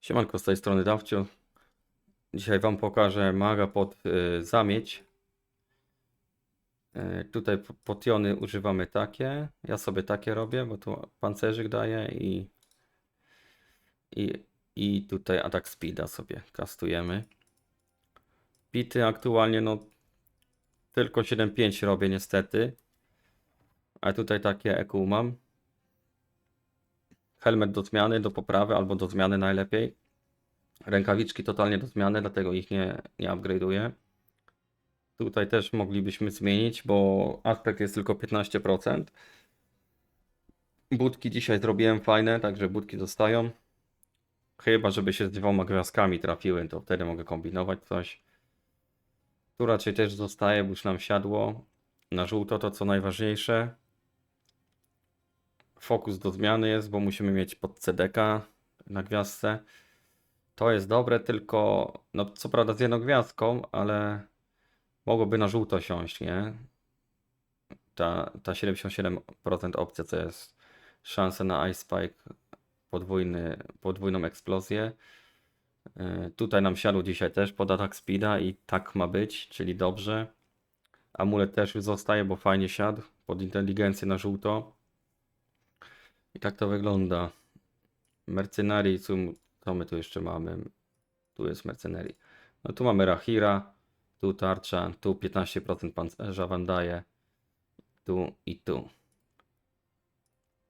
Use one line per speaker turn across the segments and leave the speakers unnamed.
Siemanko, z tej strony Dawcio. Dzisiaj Wam pokażę maga pod y, zamieć. Y, tutaj potiony używamy takie. Ja sobie takie robię, bo tu pancerzyk daje i, i, i tutaj atak speeda sobie kastujemy. Pity aktualnie no tylko 7.5 robię niestety. A tutaj takie EQ mam. Helmet do zmiany, do poprawy albo do zmiany najlepiej. Rękawiczki totalnie do zmiany, dlatego ich nie, nie upgrade'uję. Tutaj też moglibyśmy zmienić, bo aspekt jest tylko 15%. Budki dzisiaj zrobiłem fajne, także budki zostają. Chyba, żeby się z dwoma gwiazdkami trafiły, to wtedy mogę kombinować coś. Tu raczej też zostaje, bo już nam siadło. Na żółto to co najważniejsze. Fokus do zmiany jest, bo musimy mieć pod CDK na gwiazdce. To jest dobre, tylko no co prawda z jedną gwiazdką, ale mogłoby na żółto siąść, nie? Ta, ta 77% opcja, co jest szansa na Ice Spike, podwójny, podwójną eksplozję. Yy, Tutaj nam siadło dzisiaj też pod atak speeda i tak ma być, czyli dobrze. Amulet też już zostaje, bo fajnie siadł pod inteligencję na żółto. I tak to wygląda. Mercenary, co, my tu jeszcze mamy? Tu jest Mercenary. No tu mamy Rahira, tu tarcza, tu 15% pancerza wam daje, tu i tu.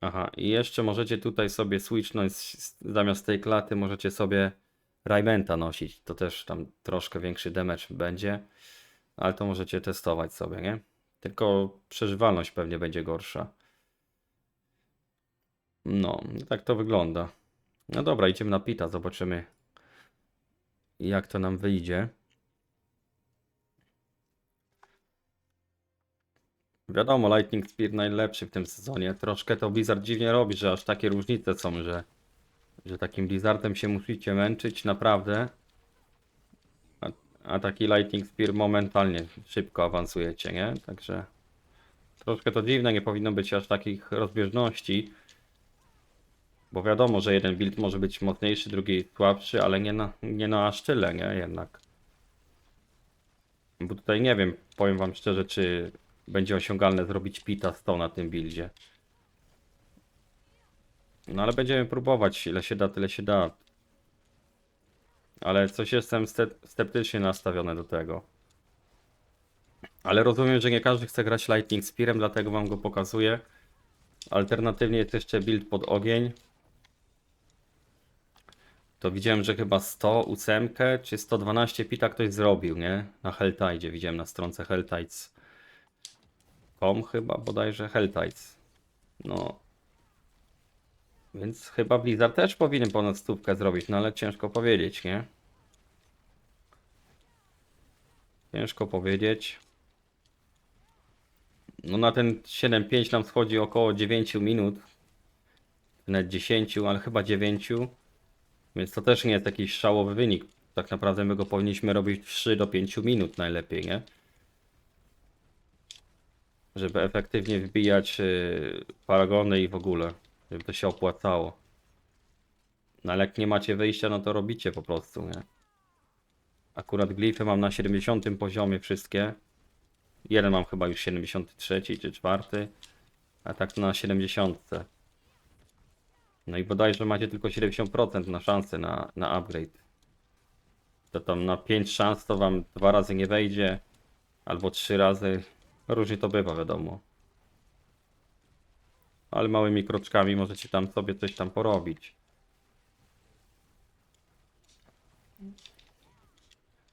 Aha, i jeszcze możecie tutaj sobie switchnąć z- zamiast tej klaty, możecie sobie Raimenta nosić. To też tam troszkę większy damage będzie, ale to możecie testować sobie, nie? Tylko przeżywalność pewnie będzie gorsza. No, tak to wygląda. No dobra, idziemy na pita, zobaczymy jak to nam wyjdzie. Wiadomo, Lightning Spear najlepszy w tym sezonie. Troszkę to Blizzard dziwnie robi, że aż takie różnice są, że, że takim Blizzardem się musicie męczyć, naprawdę. A, a taki Lightning Spear momentalnie szybko awansujecie, nie? Także troszkę to dziwne, nie powinno być aż takich rozbieżności. Bo wiadomo, że jeden build może być mocniejszy, drugi słabszy, ale nie na, nie na aż tyle, nie? Jednak. Bo tutaj nie wiem, powiem wam szczerze, czy będzie osiągalne zrobić pita 100 na tym buildzie. No ale będziemy próbować, ile się da, tyle się da. Ale coś jestem ste- sceptycznie nastawiony do tego. Ale rozumiem, że nie każdy chce grać Lightning Spearem, dlatego wam go pokazuję. Alternatywnie jest jeszcze build pod ogień. To widziałem, że chyba 100 ósemkę czy 112 pita ktoś zrobił, nie? Na Helltide widziałem na stronce Helltides.com chyba bodajże Helltides. No. Więc chyba Blizzard też powinien ponad stówkę zrobić, no ale ciężko powiedzieć, nie? Ciężko powiedzieć. No na ten 7.5 nam schodzi około 9 minut. Nawet 10, ale chyba 9. Więc to też nie jest jakiś szałowy wynik. Tak naprawdę my go powinniśmy robić 3 do 5 minut najlepiej, nie? Żeby efektywnie wbijać yy, paragony i w ogóle. Żeby to się opłacało. No ale jak nie macie wyjścia, no to robicie po prostu, nie? Akurat glify mam na 70 poziomie wszystkie. Jeden mam chyba już 73 czy 4. A tak na 70. No i bodajże macie tylko 70% na szansę na, na upgrade. To tam na 5 szans to wam dwa razy nie wejdzie, albo trzy razy. Różnie to bywa, wiadomo. Ale małymi kroczkami możecie tam sobie coś tam porobić.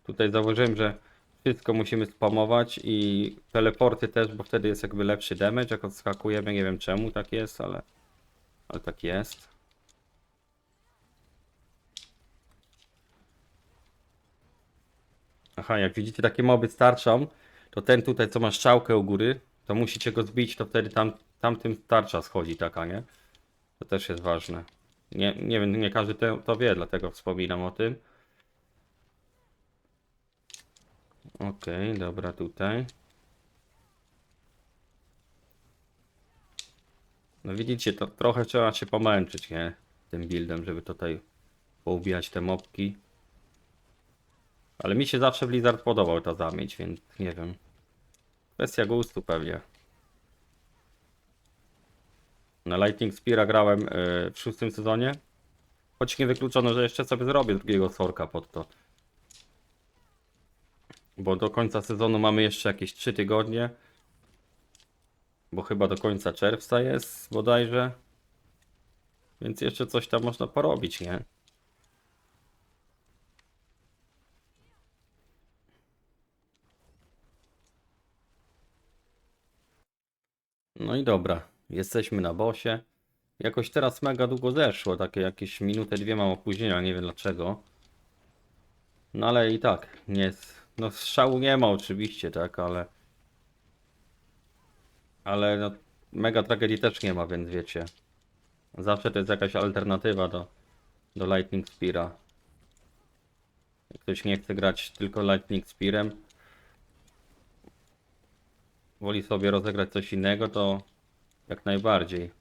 Tutaj zauważyłem, że wszystko musimy spamować i teleporty też, bo wtedy jest jakby lepszy damage, jak odskakujemy. Nie wiem czemu tak jest, ale, ale tak jest. Aha, jak widzicie takie moby starczą, to ten tutaj co ma strzałkę u góry, to musicie go zbić, to wtedy tam, tamtym tarcza schodzi taka, nie? To też jest ważne. Nie, nie wiem, nie każdy to, to wie, dlatego wspominam o tym. Okej, dobra, tutaj. No widzicie, to trochę trzeba się pomęczyć, nie? Tym buildem, żeby tutaj poubijać te mopki. Ale mi się zawsze Blizzard podobał ta zamieć, więc nie wiem. Kwestia gustu pewnie. Na Lightning Speara grałem yy, w szóstym sezonie. Choć nie wykluczono, że jeszcze sobie zrobię drugiego sorka pod to. Bo do końca sezonu mamy jeszcze jakieś 3 tygodnie. Bo chyba do końca czerwca jest bodajże. Więc jeszcze coś tam można porobić, nie? No i dobra, jesteśmy na bosie. Jakoś teraz mega długo zeszło, takie jakieś minutę, dwie mam opóźnienia, nie wiem dlaczego. No ale i tak, nie no strzału nie ma oczywiście, tak, ale... Ale no, mega tragedii też nie ma, więc wiecie. Zawsze to jest jakaś alternatywa do, do Lightning Speara. Jak ktoś nie chce grać tylko Lightning Spearem, woli sobie rozegrać coś innego, to jak najbardziej.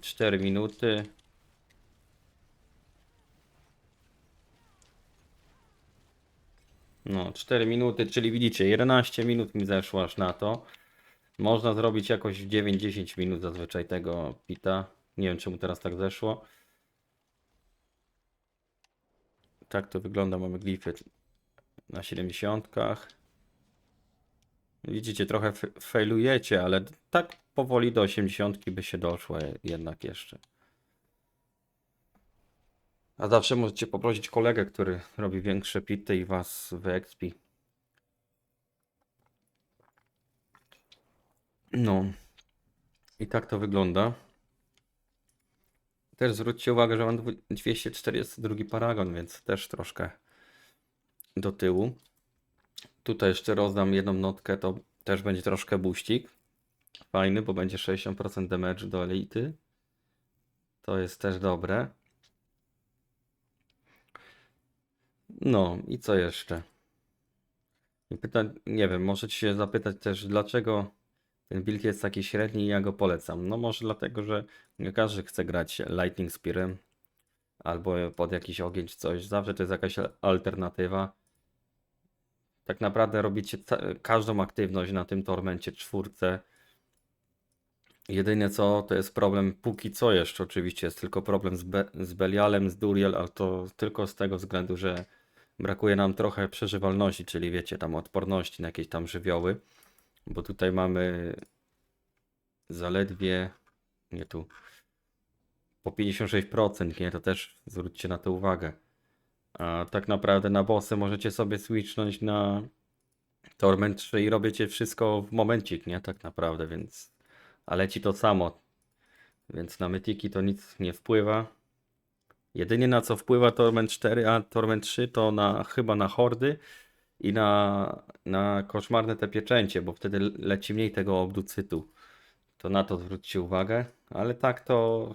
4 minuty. No, 4 minuty, czyli widzicie, 11 minut mi zeszło aż na to. Można zrobić jakoś w 9-10 minut zazwyczaj tego pita. Nie wiem czemu teraz tak zeszło. Tak to wygląda, mamy glify na 70. Widzicie, trochę failujecie, ale tak powoli do 80 by się doszło je- jednak jeszcze. A zawsze możecie poprosić kolegę, który robi większe pity i was wyexpi. No. I tak to wygląda. Też zwróćcie uwagę, że mam dwu- 242 paragon, więc też troszkę do tyłu. Tutaj jeszcze rozdam jedną notkę, to też będzie troszkę buścik. Fajny, bo będzie 60% damage do elity. To jest też dobre. No i co jeszcze? Nie wiem, możecie się zapytać też, dlaczego ten build jest taki średni i ja go polecam. No może dlatego, że nie każdy chce grać Lightning Spearem albo pod jakiś ogień czy coś. Zawsze to jest jakaś alternatywa. Tak naprawdę robicie każdą aktywność na tym tormencie czwórce. Jedynie co to jest problem, póki co jeszcze oczywiście jest tylko problem z, Be z Belialem, z Duriel, ale to tylko z tego względu, że brakuje nam trochę przeżywalności, czyli wiecie, tam odporności na jakieś tam żywioły. Bo tutaj mamy zaledwie, nie tu, po 56%, nie? To też zwróćcie na to uwagę. A tak naprawdę na bossy możecie sobie switchnąć na Torment 3 i robicie wszystko w momencik, nie? Tak naprawdę, więc... A leci to samo. Więc na mytiki to nic nie wpływa. Jedynie na co wpływa Torment 4, a Torment 3 to na, chyba na hordy i na, na koszmarne te pieczęcie, bo wtedy leci mniej tego obducytu. To na to zwróćcie uwagę, ale tak to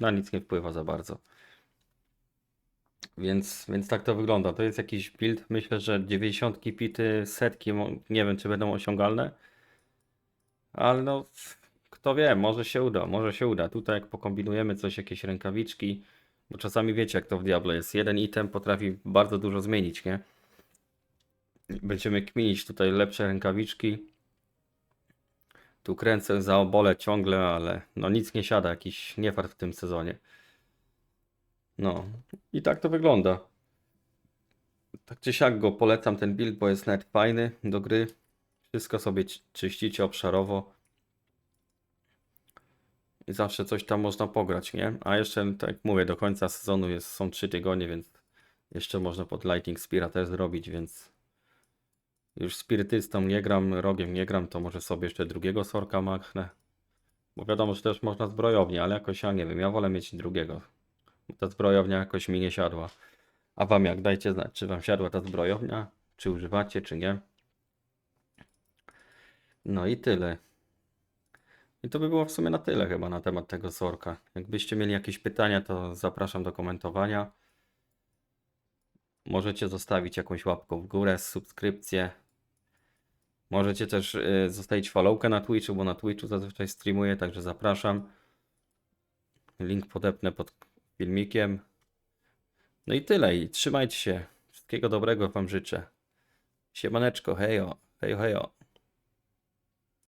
na nic nie wpływa za bardzo. Więc, więc tak to wygląda. To jest jakiś build. Myślę, że 90 pity, setki, nie wiem czy będą osiągalne. Ale no, kto wie, może się uda, może się uda. Tutaj jak pokombinujemy coś, jakieś rękawiczki, bo czasami wiecie jak to w Diablo jest. Jeden item potrafi bardzo dużo zmienić, nie? Będziemy kminić tutaj lepsze rękawiczki. Tu kręcę za obole ciągle, ale no nic nie siada, jakiś niefart w tym sezonie. No i tak to wygląda. Tak czy siak go polecam ten build, bo jest nawet fajny do gry. Wszystko sobie ci- czyścicie obszarowo. I zawsze coś tam można pograć, nie? A jeszcze, tak jak mówię, do końca sezonu jest, są 3 tygodnie, więc jeszcze można pod Lightning Speara też zrobić, więc już spirytystą nie gram, rogiem nie gram, to może sobie jeszcze drugiego sorka machnę. Bo wiadomo, że też można zbrojownie, ale jakoś ja nie wiem, ja wolę mieć drugiego. Ta zbrojownia jakoś mi nie siadła. A wam jak? Dajcie znać, czy wam siadła ta zbrojownia, czy używacie, czy nie. No i tyle. I to by było w sumie na tyle chyba na temat tego sorka. Jakbyście mieli jakieś pytania, to zapraszam do komentowania. Możecie zostawić jakąś łapką w górę, subskrypcję. Możecie też y, zostawić followkę na Twitchu, bo na Twitchu zazwyczaj streamuję, także zapraszam. Link podepnę pod filmikiem. No i tyle. I trzymajcie się. Wszystkiego dobrego Wam życzę. Siemaneczko, hejo, hejo, hejo.